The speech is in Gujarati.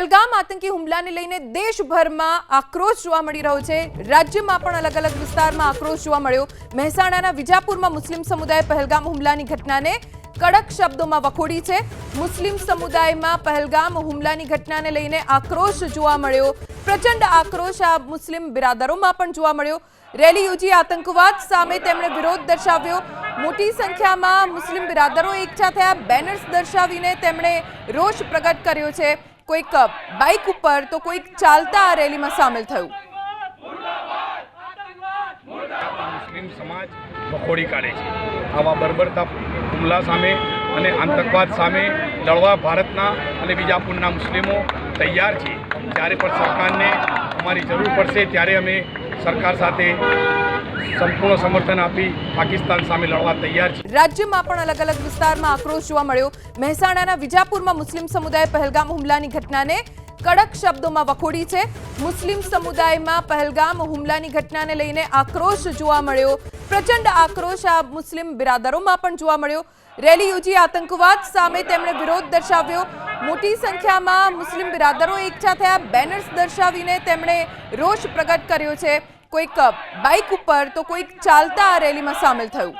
પહેલગામ આતંકી હુમલાને લઈને દેશભરમાં આક્રોશ જોવા મળી રહ્યો છે. રાજ્યમાં પણ અલગ અલગ વિસ્તારમાં આક્રોશ જોવા મળ્યો. મહેસાણાના વિજાપુરમાં મુસ્લિમ સમુદાય પહેલગામ હુમલાની ઘટનાને કડક શબ્દોમાં વખોડી છે. મુસ્લિમ સમુદાયમાં પહેલગામ હુમલાની ઘટનાને લઈને આક્રોશ જોવા મળ્યો. પ્રચંડ આક્રોશ આ મુસ્લિમ બિરાદરોમાં પણ જોવા મળ્યો. રેલી યોજી આતંકવાદ સામે તેમણે વિરોધ દર્શાવ્યો. મોટી સંખ્યામાં મુસ્લિમ બિરાદરો એકઠા થયા. બેનર્સ દર્શાવીને તેમણે રોષ પ્રગટ કર્યો છે. કોઈક બાઇક ઉપર તો કોઈક ચાલતા આ રેલીમાં સામેલ થયું. મુસ્લિમ સમાજ વખોડી કાઢે છે. આવા બર્બરતા હુમલા સામે અને આતંકવાદ સામે લડવા ભારતના અને બીજાપુરના મુસ્લિમો તૈયાર છે. જ્યારે પણ સરકારને અમારી જરૂર પડશે, ત્યારે અમે સરકાર સાથે સંપૂર્ણ સમર્થન આપી પાકિસ્તાન સામે લડવા તૈયાર છે. રાજ્યમાં પણ અલગ અલગ વિસ્તારમાં આક્રોશ જોવા મળ્યો. મહેસાણાના વિજાપુરમાં મુસ્લિમ સમુદાય પહેલગામ હુમલાની ઘટનાને કડક શબ્દોમાં વખોડી છે. મુસ્લિમ સમુદાયમાં પહેલગામ હુમલાની ઘટનાને લઈને આક્રોશ જોવા મળ્યો. પ્રચંડ આક્રોશ આ મુસ્લિમ બિરાદરોમાં પણ જોવા મળ્યો. રેલી યોજી આતંકવાદ સામે તેમણે વિરોધ દર્શાવ્યો. મોટી સંખ્યામાં મુસ્લિમ બિરાદરો એકઠા થયા. બેનર્સ દર્શાવીને તેમણે રોષ પ્રગટ કર્યો છે. કોઈક બાઇક ઉપર તો કોઈક ચાલતા આ રેલીમાં સામેલ થયું.